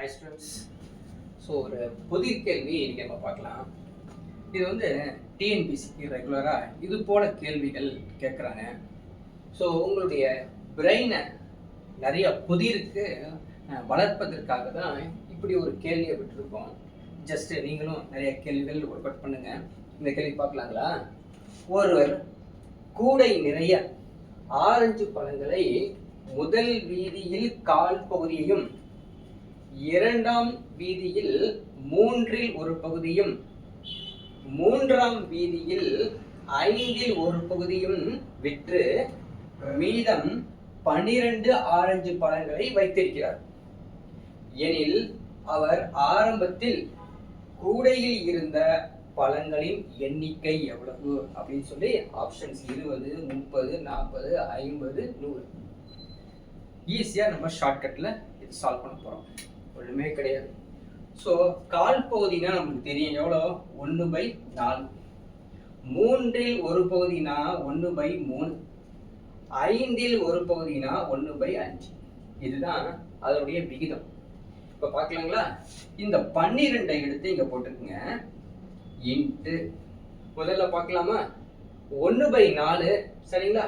High students so ஒரு பொது கேள்வி இன்றைக்கி நம்ம பார்க்கலாம். இது வந்து டிஎன்பிசிக்கு ரெகுலராக இது போல கேள்விகள் கேட்குறாங்க ஸோ உங்களுடைய பிரெயினை நிறைய புதிருக்கு வளர்ப்பதற்காக தான் இப்படி ஒரு கேள்வியை விட்டுருக்கோம். ஜஸ்ட் நீங்களும் நிறைய கேள்விகள் ஒர்க் அவுட் பண்ணுங்கள் இந்த கேள்வி பார்க்கலாங்களா? ஒருவர் கூடை நிறைய ஆரஞ்சு பழங்களை முதல் வீதியில் கால் பகுதியையும் இரண்டாம் வீதியில் மூன்றில் ஒரு பகுதியும் மூன்றாம் வீதியில் ஐந்தில் ஒரு பகுதியும் விற்று மீதம் பனிரெண்டு ஆரஞ்சு பழங்களை வைத்திருக்கிறார். எனில் அவர் ஆரம்பத்தில் கூடையில் இருந்த பழங்களின் எண்ணிக்கை எவ்வளவு அப்படின்னு சொல்லி ஆப்ஷன்ஸ் இருபது முப்பது நாற்பது ஐம்பது நூறு. ஈஸியாக நம்ம ஷார்ட்கட்டில் இது சால்வ் பண்ண போகிறோம் ஒன்றுமே கிடையாது. ஸோ கால் பகுதினா நமக்கு தெரியும். எவ்வளோ? ஒன்று பை நாலு. மூன்றில் ஒரு பகுதினா ஒன்று பை மூணு. ஐந்தில் ஒரு பகுதினா ஒன்று பை அஞ்சு. இதுதான் அதனுடைய விகிதம். இப்போ பார்க்கலாங்களா? இந்த பன்னிரெண்டை எடுத்து இங்கே போட்டுக்குங்க. இன்ட்டு. முதல்ல பார்க்கலாமா? ஒன்று பை நாலு. சரிங்களா?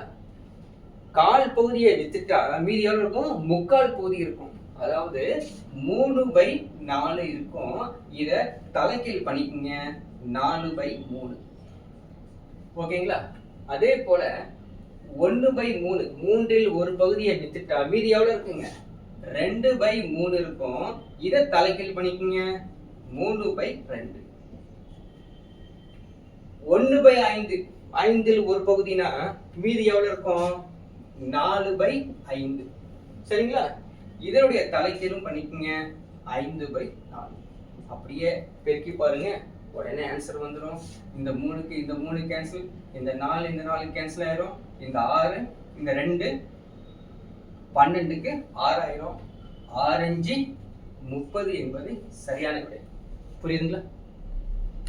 கால் பகுதியை வித்துட்டா மீதி எவ்வளோ இருக்கும்? முக்கால் பகுதி இருக்கும். அதாவது மூணு பை நாலு இருக்கும். இதை தலைக்கீழ் பண்ணிக்கோங்க. நாலு பை மூணு. ஓகேங்களா? அதே போல ஒன்று பை மூணு. மூன்றில் ஒரு பகுதியை வித்துட்டா மீதி எவ்வளோ இருக்குங்க? ரெண்டு பை மூணு இருக்கும். இதை தலைக்கீழ் பண்ணிக்கோங்க. மூணு பை ரெண்டு. ஒன்று பை ஐந்து. ஐந்தில் ஒரு பகுதினா மீதி எவ்வளோ இருக்கும்? நாலு பை ஐந்து. சரிங்களா? இதனுடைய தலைக்கீழும் பண்ணிக்கோங்க. ஐந்து பை நாலு. அப்படியே பெருக்கி பாருங்க. உடனே ஆன்சர் வந்துடும் இந்த மூணுக்கு இந்த மூணு கேன்சல் இந்த நாலு இந்த நாலு கேன்சல் ஆயிரும். இந்த ஆறு இந்த ரெண்டு பன்னெண்டுக்கு ஆறாயிரம். ஆரஞ்சு முப்பது என்பது சரியான விடை. புரியுதுங்களா?